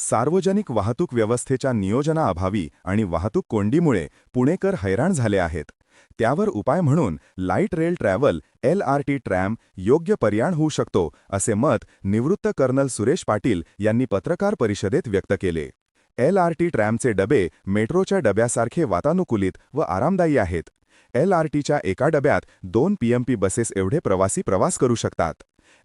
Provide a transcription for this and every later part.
सार्वजनिक वाहतूक व्यवस्थेच्या नियोजनाअभावी आणि वाहतूक कोंडीमुळे पुणेकर हैराण झाले आहेत. त्यावर उपाय म्हणून light rail travel L R T tram योग्य पर्याय होऊ शकतो असे मत निवृत्त कर्नल सुरेश पाटील यांनी पत्रकार परिषदेत व्यक्त केले. एल आर टी ट्रॅमचे डबे मेट्रोच्या डब्यासारखे वातानुकूलित व आरामदायी आहेत. एल आर टीच्या एका डब्यात दोन पीएमपी बसेस एवढे प्रवासी प्रवास करू शकतात.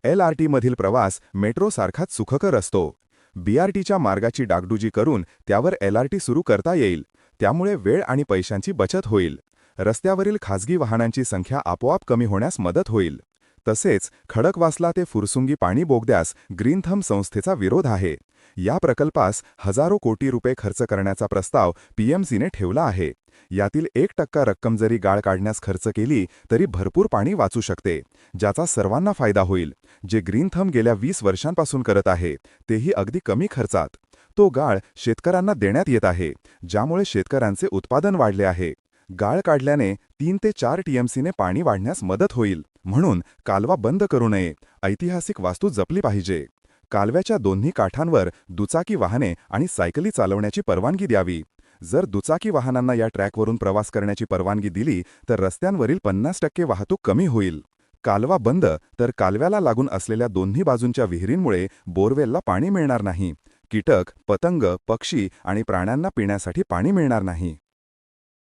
एल आर टीमधील प्रवास मेट्रोसारखाच सुखकर असतो. बीआरटीच्या मार्गाची डागडुजी करून त्यावर एलआरटी सुरू करता येईल. त्यामुळे वेळ आणि पैशांची बचत होईल. रस्त्यावरील खाजगी वाहनांची संख्या आपोआप कमी होण्यास मदत होईल. तसेच खडकवासला ते फुरसुंगी पाणी बोगद्यास ग्रीनथम संस्थेचा विरोध आहे. या प्रकल्पास हजारो कोटी रुपये खर्च करण्याचा प्रस्ताव पीएमसीने ठेवला आहे. यातील एक टक्का रक्कम जरी गाळ काढण्यास खर्च केली तरी भरपूर पाणी वाचू शकते ज्याचा सर्वांना फायदा होईल. जे ग्रीनथम गेल्या वीस वर्षांपासून करत आहे तेही अगदी कमी खर्चात. तो गाळ शेतकऱ्यांना देण्यात येत आहे ज्यामुळे शेतकऱ्यांचे उत्पादन वाढले आहे. गाळ काढल्याने तीन ते चार टीएमसीने पाणी वाढण्यास मदत होईल म्हणून कालवा बंद करू नये. ऐतिहासिक वास्तू जपली पाहिजे. कालव्याच्या दोन्ही काठांवर दुचाकी वाहने आणि सायकली चालवण्याची परवानगी द्यावी. जर दुचाकी वाहनांना या ट्रॅकवरून प्रवास करण्याची परवानगी दिली तर रस्त्यांवरील पन्नास टक्के वाहतूक कमी होईल. कालवा बंद तर कालव्याला लागून असलेल्या दोन्ही बाजूंच्या विहिरींमुळे बोरवेलला पाणी मिळणार नाही. कीटक पतंग पक्षी आणि प्राण्यांना पिण्यासाठी पाणी मिळणार नाही.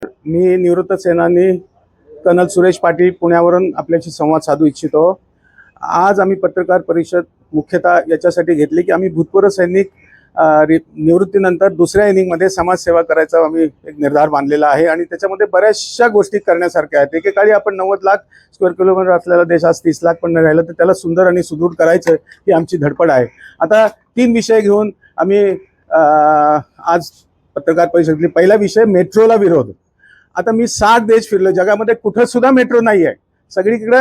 मी निवृत्त सेनानी कर्नल सुरेश पाटील पुण्यावरून आपल्याशी संवाद साधू इच्छितो. आज आम्ही पत्रकार परिषद मुख्यतः याच्यासाठी घेतली की आम्ही भूतपूर्व सैनिक रि- निवृत्तीनंतर दुसऱ्या इनिंगमध्ये समाजसेवा करायचा आम्ही एक निर्धार बांधलेला आहे. आणि त्याच्यामध्ये बऱ्याचशा गोष्टी करण्यासारख्या आहेत. एकेकाळी आपण नव्वद लाख स्क्वेअर किलोमीटर असलेला देश आज तीस लाख पण राहिलं तर त्याला सुंदर आणि सुदृढ करायचं ही आमची धडपड आहे. आता तीन विषय घेऊन आम्ही आज पत्रकार परिषदेतली पहिला विषय मेट्रोला विरोध. आता मी सात देश फिरलो जगामध्ये कुठं सुद्धा मेट्रो नाही आहे सगळीकडे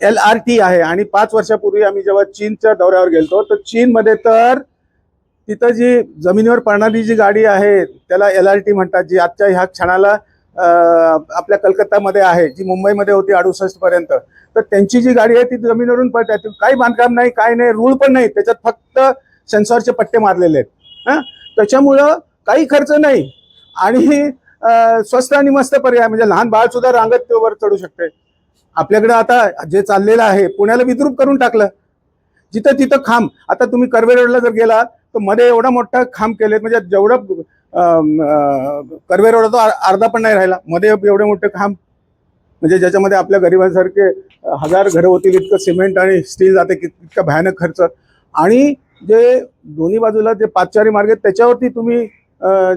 एल आर टी आहे आणि पाच वर्षापूर्वी आम्ही जेव्हा चीनच्या दौऱ्यावर गेलतो तर चीनमध्ये तर तिथं जी जमिनीवर पडणारी जी गाडी आहे त्याला एल आर टी म्हणतात. जी आजच्या ह्या क्षणाला आपल्या कलकत्तामध्ये आहे जी मुंबईमध्ये होती अडुसष्ट पर्यंत. तर त्यांची जी गाडी आहे ती जमिनीवरून पडते. काही बांधकाम नाही काय नाही रूळ पण नाही. त्याच्यात फक्त सेन्सॉरचे पट्टे मारलेले आहेत. हां? त्याच्यामुळं काही खर्च नाही. आणि स्वस्त आणि मस्त पर्याय म्हणजे लहान बाळ सुद्धा रांगत त्यावर चढू शकते. आपल्याकडे आता जे चाललेलं आहे पुण्याला विद्रूप करून टाकलं. जिथं तिथं खांब. आता तुम्ही कर्वे रोडला जर गेला तर मध्ये एवढा मोठा खांब केले म्हणजे जेवढं कर्वे रोड तो अर्धा पण नाही राहिला. मध्ये एवढे मोठे खांब. म्हणजे ज्याच्यामध्ये आपल्या गरिबांसारखे हजार घरं होतील इतकं सिमेंट आणि स्टील जाते इतका भयानक खर्च. आणि जे दोन्ही बाजूला जे पाचचारी मार्ग आहेत त्याच्यावरती तुम्ही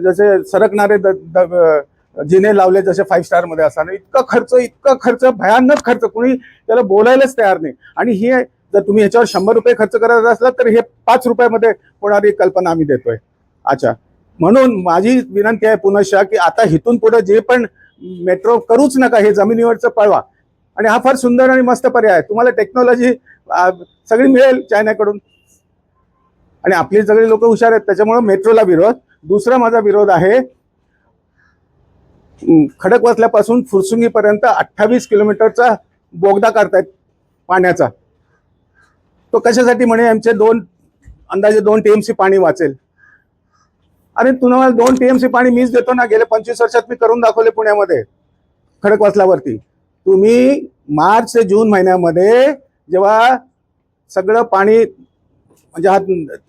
जसे सरकणारे द- द- द जिने लावले जसे फाईव्ह स्टारमध्ये असताना इतका खर्च इतका खर्च भयानक खर्च. कुणी त्याला बोलायलाच तयार नाही. आणि हे जर तुम्ही ह्याच्यावर शंभर रुपये खर्च करायचा असला तर हे पाच रुपयामध्ये होणारी कल्पना आम्ही देतोय. अच्छा. म्हणून माझी विनंती आहे पुनशा की आता हिथून पुढे जे पण मेट्रो करूच नका हे जमिनीवरचं पळवा. आणि हा फार सुंदर आणि मस्त पर्याय आहे. तुम्हाला टेक्नॉलॉजी सगळी मिळेल चायनाकडून. आणि आपली सगळी लोक हुशार आहेत त्याच्यामुळे मेट्रोला विरोध. दुसरा माझा विरोध आहे खडकवासल्यापासून फुरसुंगीपर्यंत अठ्ठावीस किलोमीटरचा बोगदा काढतायत पाण्याचा. तो कशासाठी म्हणे? आमचे दोन अंदाजे दोन टीएमसी पाणी वाचेल. अरे तुम्हाला दोन टीएमसी पाणी मीच देतो ना गेल्या पंचवीस वर्षात मी करून दाखवले पुण्यामध्ये खडकवासल्यावरती तुम्ही मार्च ते जून महिन्यामध्ये जेव्हा सगळं पाणी म्हणजे हा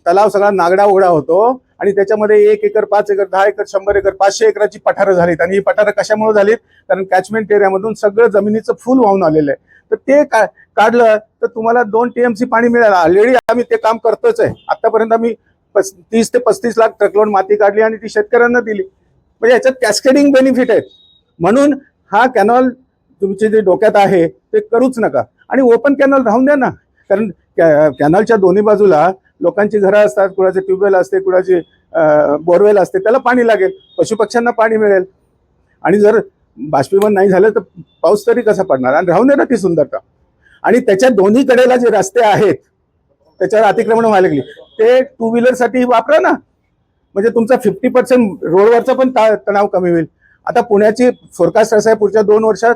तलाव सगळा नागडा उघडा होतो आणि त्याच्यामध्ये एक एकर पाच एकर दहा एकर शंभर एकर पाचशे एकराची पठारं झालीत. आणि ही पठारं कशामुळे झालीत? कारण कॅचमेंट एरियामधून सगळं जमिनीचं फुल वाहून आलेलं आहे. तर ते का काढलं तर तुम्हाला दोन टीएमसी पाणी मिळालं. ऑलरेडी आम्ही ते काम करतोच आहे. आतापर्यंत आम्ही पस तीस ते पस्तीस लाख ट्रकलोन माती काढली आणि ती शेतकऱ्यांना दिली. म्हणजे याच्यात कॅस्केडिंग बेनिफिट आहेत. म्हणून हा कॅनॉल तुमचे जे डोक्यात आहे ते करूच नका. आणि ओपन कॅनॉल राहून द्या ना. कारण कॅनॉलच्या दोन्ही बाजूला लोकांची घरं असतात कुणाचे ट्यूबवेल असते कुणाची बोरवेल असते त्याला पाणी लागेल पशुपक्ष्यांना पाणी मिळेल. आणि जर बाष्पीभवन नाही झालं तर पाऊस तरी कसा पडणार? आणि राहून दे ना ती सुंदरता. आणि त्याच्या दोन्ही कडेला जे रस्ते आहेत त्याच्यावर अतिक्रमण व्हायला लागली. ते टू व्हीलरसाठी वापरा ना. म्हणजे तुमचा फिफ्टी पर्सेंट रोडवरचा पण ता- तणाव कमी होईल. आता पुण्याची फोरकास्ट असं आहे पुढच्या दोन वर्षात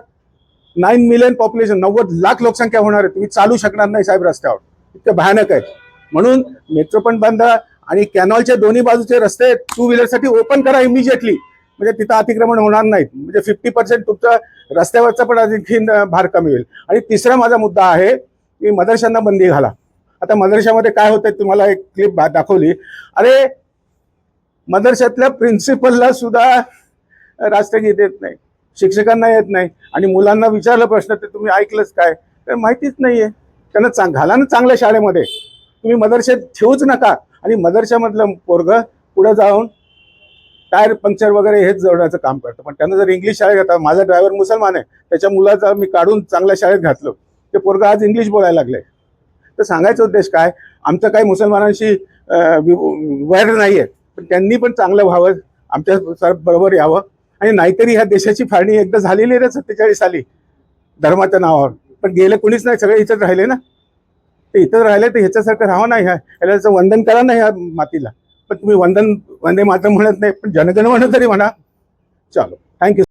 नाईन मिलियन पॉप्युलेशन नव्वद लाख लोकसंख्या होणार आहे. तुम्ही चालू शकणार नाही साहेब रस्त्यावर. इतकं भयानक आहे. म्हणून मेट्रो पण बंद आणि कॅनॉलच्या दोन्ही बाजूचे रस्ते टू व्हीलरसाठी ओपन करा इमिजिएटली म्हणजे तिथं अतिक्रमण होणार नाहीत. म्हणजे फिफ्टी पर्सेंट तुमचा रस्त्यावरचा पण आणखी भार कमी होईल. आणि तिसरा माझा मुद्दा आहे की मदरशांना बंदी घाला. आता मदरशामध्ये काय होतंय तुम्हाला एक क्लिप दाखवली. अरे मदरशातल्या प्रिन्सिपलला सुद्धा राष्ट्रगीत येत नाही. शिक्षकांना येत नाही. आणि मुलांना विचारलं प्रश्न तर तुम्ही ऐकलंच काय? तर माहितीच नाहीये. त्यांना चांग घाला ना चांगल्या शाळेमध्ये. तुम्ही मदरशेत ठेवूच नका. आणि मदरशामधलं पोरग पुढे जाऊन टायर पंक्चर वगैरे हेच जोडण्याचं काम करतं. पण त्यांना जर इंग्लिश शाळेत घातला माझा ड्रायव्हर मुसलमान आहे त्याच्या मुलाचा मी काढून चांगल्या शाळेत घातलो. ते पोरग आज इंग्लिश बोलायला लागले. तर सांगायचा उद्देश काय? आमचं काही मुसलमानांशी वैर नाही आहे पण त्यांनी पण चांगलं व्हावं आमच्या सर- बरोबर यावं. आणि नाहीतरी ह्या देशाची फाळणी एकदा झालेली ना सत्तेचाळीस साली धर्माच्या नावावर. पण गेलं कुणीच नाही सगळे इथंच राहिले ना. ते इथं राहिले तर ह्याच्यासारखं राहा नाही ह्या ह्याला वंदन करा ना ह्या मातीला. पण तुम्ही वंदन वंदे मातरम म्हणत नाही पण जनगण म्हणत तरी म्हणा. चलो थँक्यू